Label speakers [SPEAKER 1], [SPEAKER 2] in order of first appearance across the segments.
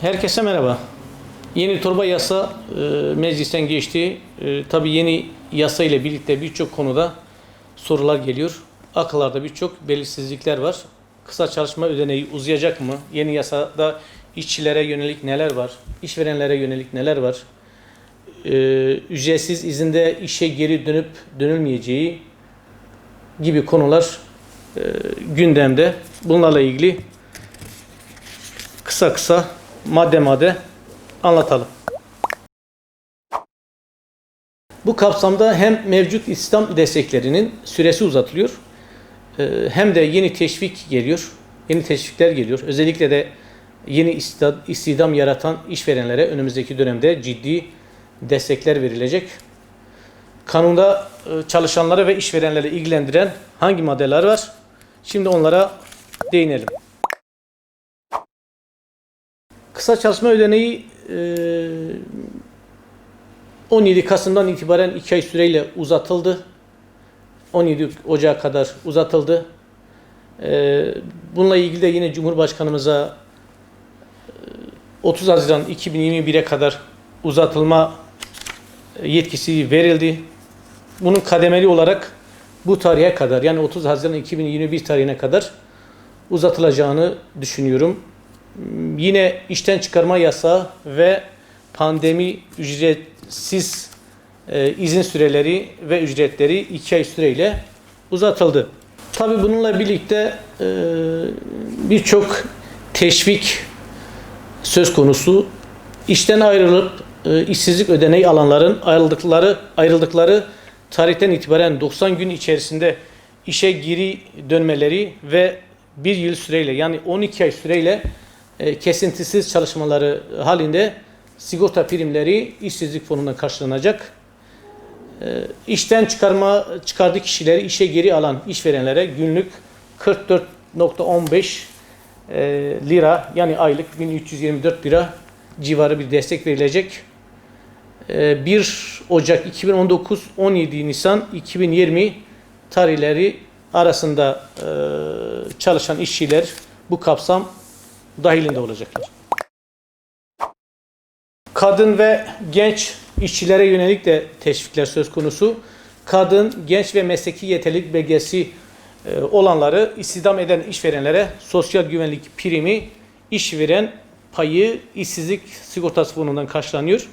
[SPEAKER 1] Herkese merhaba. Yeni torba yasa e, meclisten geçti. E, Tabii yeni yasa ile birlikte birçok konuda sorular geliyor. Akıllarda birçok belirsizlikler var. Kısa çalışma ödeneği uzayacak mı? Yeni yasada işçilere yönelik neler var? İşverenlere yönelik neler var? E, ücretsiz izinde işe geri dönüp dönülmeyeceği gibi konular e, gündemde. Bunlarla ilgili kısa kısa madde madde anlatalım. Bu kapsamda hem mevcut İslam desteklerinin süresi uzatılıyor e, hem de yeni teşvik geliyor. Yeni teşvikler geliyor. Özellikle de yeni istihdam yaratan işverenlere önümüzdeki dönemde ciddi destekler verilecek. Kanunda e, çalışanları ve işverenleri ilgilendiren hangi maddeler var? Şimdi onlara değinelim. Kısa çalışma ödeneği e, 17 Kasım'dan itibaren 2 ay süreyle uzatıldı. 17 Ocağı kadar uzatıldı. E, Bununla ilgili de yine Cumhurbaşkanımıza e, 30 Haziran 2021'e kadar uzatılma yetkisi verildi. Bunun kademeli olarak bu tarihe kadar yani 30 Haziran 2021 tarihine kadar uzatılacağını düşünüyorum. Yine işten çıkarma yasağı ve pandemi ücretsiz e, izin süreleri ve ücretleri 2 ay süreyle uzatıldı. Tabi bununla birlikte e, birçok teşvik söz konusu. İşten ayrılıp e, işsizlik ödeneği alanların ayrıldıkları ayrıldıkları tarihten itibaren 90 gün içerisinde işe geri dönmeleri ve bir yıl süreyle yani 12 ay süreyle e, kesintisiz çalışmaları halinde sigorta primleri işsizlik fonundan karşılanacak. E, işten çıkarma çıkardığı kişileri işe geri alan işverenlere günlük 44.15 e, lira yani aylık 1324 lira civarı bir destek verilecek. E, 1 Ocak 2019 17 Nisan 2020 tarihleri arasında e, çalışan işçiler bu kapsam dahilinde olacaklar. Kadın ve genç işçilere yönelik de teşvikler söz konusu. Kadın, genç ve mesleki yeterlilik belgesi e, olanları istihdam eden işverenlere sosyal güvenlik primi, işveren payı işsizlik sigortası fonundan karşılanıyor.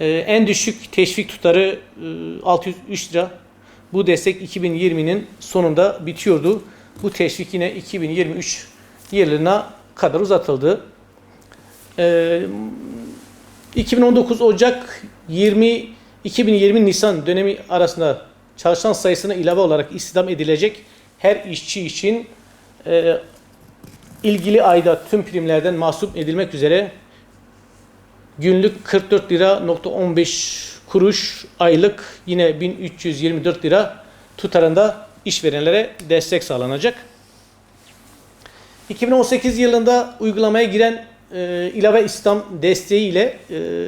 [SPEAKER 1] E, En düşük teşvik tutarı e, 603 lira. Bu destek 2020'nin sonunda bitiyordu. Bu teşvik yine 2023 yılına kadar uzatıldı. Ee, 2019 Ocak 20 2020 Nisan dönemi arasında çalışan sayısına ilave olarak istihdam edilecek her işçi için e, ilgili ayda tüm primlerden mahsup edilmek üzere günlük 44 lira nokta 15 kuruş aylık yine 1324 lira tutarında işverenlere destek sağlanacak. 2018 yılında uygulamaya giren e, ilave İslam desteği ile e,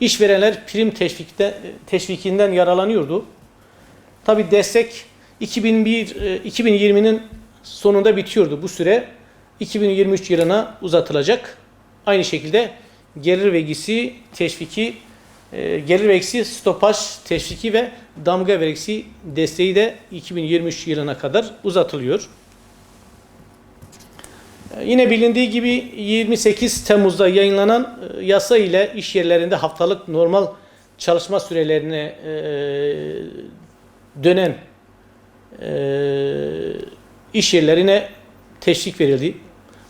[SPEAKER 1] işverenler prim teşvikte, teşvikinden yararlanıyordu. Tabi destek 2001 e, 2020'nin sonunda bitiyordu bu süre. 2023 yılına uzatılacak. Aynı şekilde gelir vergisi teşviki, e, gelir vergisi stopaj teşviki ve damga vergisi desteği de 2023 yılına kadar uzatılıyor. Yine bilindiği gibi 28 Temmuz'da yayınlanan e, yasa ile iş yerlerinde haftalık normal çalışma sürelerine e, dönen e, iş yerlerine teşvik verildi.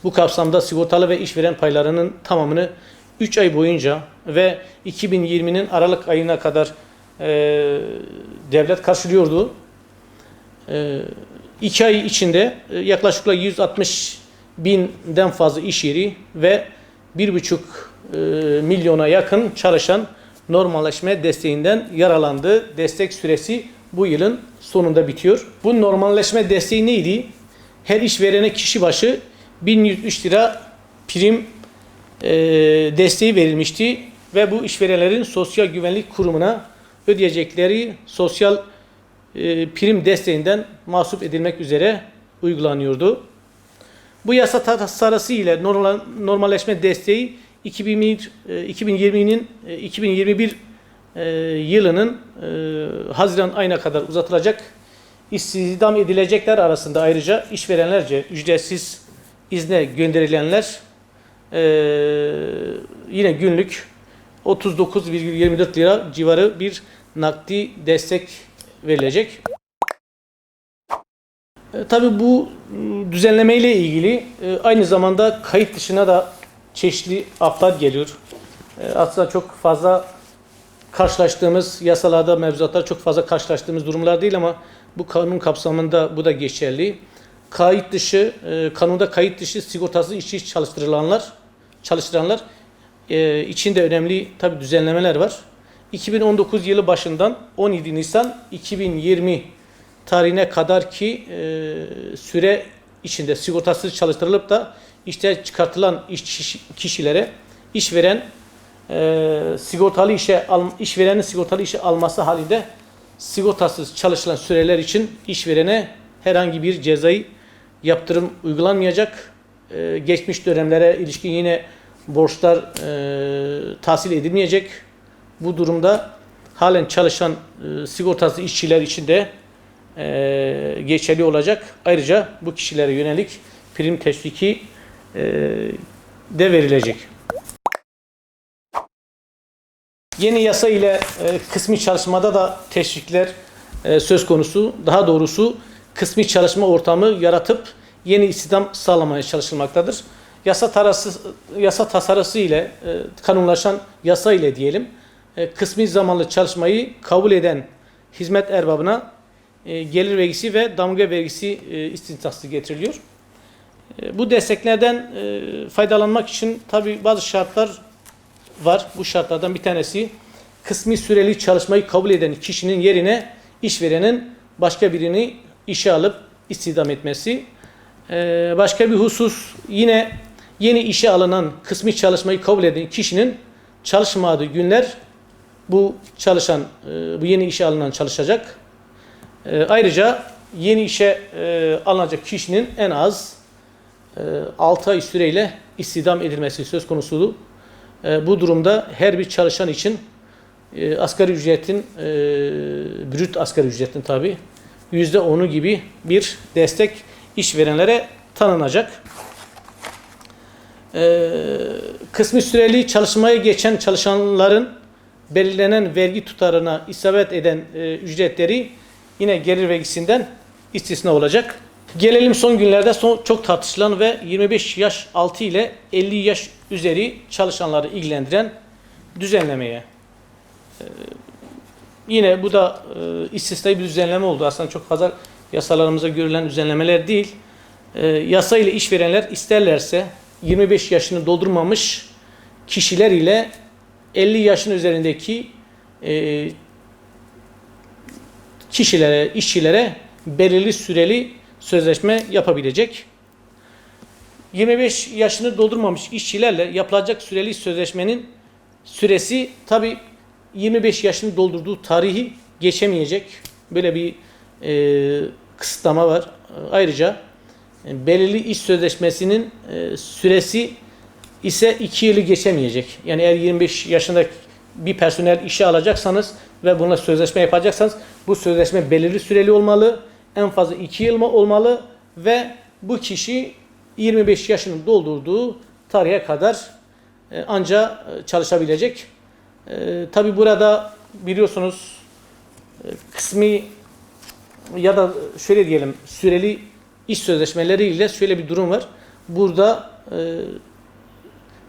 [SPEAKER 1] Bu kapsamda sigortalı ve işveren paylarının tamamını 3 ay boyunca ve 2020'nin Aralık ayına kadar devlet karşılıyordu. 2 ay içinde yaklaşık 160 binden fazla iş yeri ve 1,5 e, milyona yakın çalışan normalleşme desteğinden yaralandı. Destek süresi bu yılın sonunda bitiyor. Bu normalleşme desteği neydi? Her işverene kişi başı 1103 lira prim e, desteği verilmişti ve bu işverenlerin sosyal güvenlik kurumuna ödeyecekleri sosyal e, prim desteğinden mahsup edilmek üzere uygulanıyordu. Bu yasa tasarısı ile normalleşme desteği 2021 e, 2020'nin e, 2021 e, yılının e, Haziran ayına kadar uzatılacak. İstihdam edilecekler arasında ayrıca işverenlerce ücretsiz izne gönderilenler yine günlük 39,24 lira civarı bir nakdi destek verilecek. E, tabii bu m, düzenleme ile ilgili e, aynı zamanda kayıt dışına da çeşitli aflar geliyor. E, aslında çok fazla karşılaştığımız yasalarda, mevzuatlar çok fazla karşılaştığımız durumlar değil ama bu kanun kapsamında bu da geçerli. Kayıt dışı, e, kanunda kayıt dışı sigortasız işçi çalıştırılanlar, çalıştıranlar e, içinde önemli tabi düzenlemeler var. 2019 yılı başından 17 Nisan 2020 tarihine kadar ki e, süre içinde sigortasız çalıştırılıp da işte çıkartılan iş kişilere işveren e, sigortalı işe işverenin sigortalı işe alması halinde sigortasız çalışılan süreler için işverene herhangi bir cezai yaptırım uygulanmayacak. E, geçmiş dönemlere ilişkin yine borçlar e, tahsil edilmeyecek. Bu durumda halen çalışan e, sigortasız işçiler için de e, geçerli olacak. Ayrıca bu kişilere yönelik prim teşviki e, de verilecek. Yeni yasa ile e, kısmi çalışmada da teşvikler söz konusu. Daha doğrusu kısmi çalışma ortamı yaratıp yeni istihdam sağlamaya çalışılmaktadır. Yasa tarası, yasa tasarısı ile kanunlaşan yasa ile diyelim kısmi zamanlı çalışmayı kabul eden hizmet erbabına e, gelir vergisi ve damga vergisi e, getiriliyor. E, bu desteklerden e, faydalanmak için tabi bazı şartlar var. Bu şartlardan bir tanesi kısmi süreli çalışmayı kabul eden kişinin yerine işverenin başka birini işe alıp istihdam etmesi. Ee, başka bir husus yine yeni işe alınan kısmi çalışmayı kabul eden kişinin çalışmadığı günler bu çalışan e, bu yeni işe alınan çalışacak. E, ayrıca yeni işe e, alınacak kişinin en az e, 6 ay süreyle istihdam edilmesi söz konusudur. E, bu durumda her bir çalışan için e, asgari ücretin, e, brüt asgari ücretin tabi yüzde onu gibi bir destek işverenlere tanınacak. E, kısmi süreli çalışmaya geçen çalışanların belirlenen vergi tutarına isabet eden e, ücretleri yine gelir vergisinden istisna olacak. Gelelim son günlerde son, çok tartışılan ve 25 yaş altı ile 50 yaş üzeri çalışanları ilgilendiren düzenlemeye. Ee, yine bu da e, istisnai bir düzenleme oldu. Aslında çok fazla yasalarımıza görülen düzenlemeler değil. E, yasa ile işverenler isterlerse 25 yaşını doldurmamış kişiler ile 50 yaşın üzerindeki e, kişilere, işçilere belirli süreli sözleşme yapabilecek. 25 yaşını doldurmamış işçilerle yapılacak süreli sözleşmenin süresi tabi 25 yaşını doldurduğu tarihi geçemeyecek. Böyle bir e, kısıtlama var. Ayrıca e, belirli iş sözleşmesinin e, süresi ise 2 yılı geçemeyecek. Yani eğer 25 yaşında bir personel işe alacaksanız ve bununla sözleşme yapacaksanız bu sözleşme belirli süreli olmalı. En fazla 2 yıl olmalı ve bu kişi 25 yaşını doldurduğu tarihe kadar e, anca e, çalışabilecek. E, Tabi burada biliyorsunuz e, kısmi ya da şöyle diyelim süreli iş sözleşmeleriyle şöyle bir durum var. Burada e,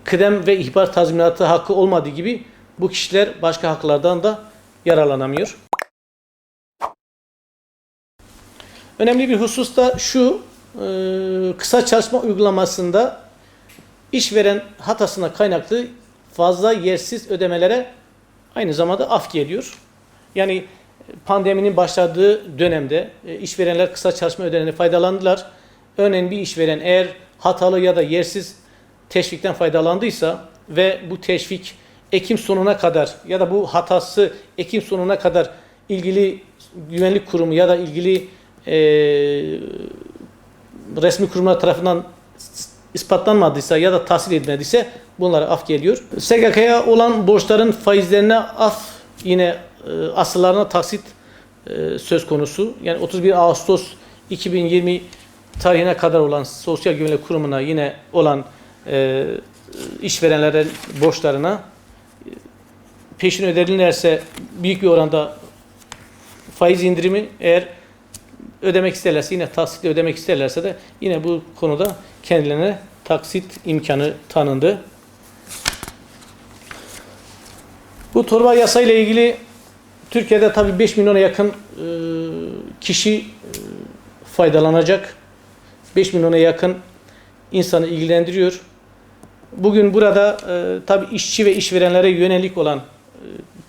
[SPEAKER 1] kıdem ve ihbar tazminatı hakkı olmadığı gibi bu kişiler başka haklardan da yararlanamıyor. Önemli bir husus da şu, e, kısa çalışma uygulamasında işveren hatasına kaynaklı fazla yersiz ödemelere aynı zamanda af geliyor. Yani pandeminin başladığı dönemde e, işverenler kısa çalışma ödeneğine faydalandılar. Örneğin bir işveren eğer hatalı ya da yersiz teşvikten faydalandıysa ve bu teşvik Ekim sonuna kadar ya da bu hatası Ekim sonuna kadar ilgili güvenlik kurumu ya da ilgili e, resmi kurumlar tarafından ispatlanmadıysa ya da tahsil edilmediyse bunlara af geliyor. SGK'ya olan borçların faizlerine af yine e, asıllarına taksit e, söz konusu. Yani 31 Ağustos 2020 tarihine kadar olan Sosyal Güvenlik Kurumu'na yine olan e, işverenlerin borçlarına peşin ödenirlerse büyük bir oranda faiz indirimi eğer ödemek isterlerse yine taksitle ödemek isterlerse de yine bu konuda kendilerine taksit imkanı tanındı. Bu torba yasa ile ilgili Türkiye'de tabii 5 milyona yakın e, kişi e, faydalanacak. 5 milyona yakın insanı ilgilendiriyor. Bugün burada e, tabii işçi ve işverenlere yönelik olan e,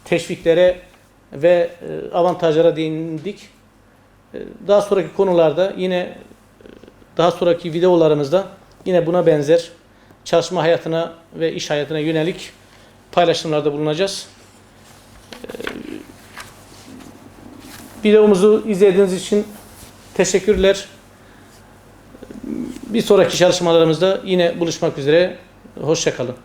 [SPEAKER 1] teşviklere ve e, avantajlara değindik. E, Daha sonraki konularda yine e, daha sonraki videolarımızda yine buna benzer çalışma hayatına ve iş hayatına yönelik paylaşımlarda bulunacağız. E, Videomuzu izlediğiniz için teşekkürler. Bir sonraki çalışmalarımızda yine buluşmak üzere. Hoşçakalın.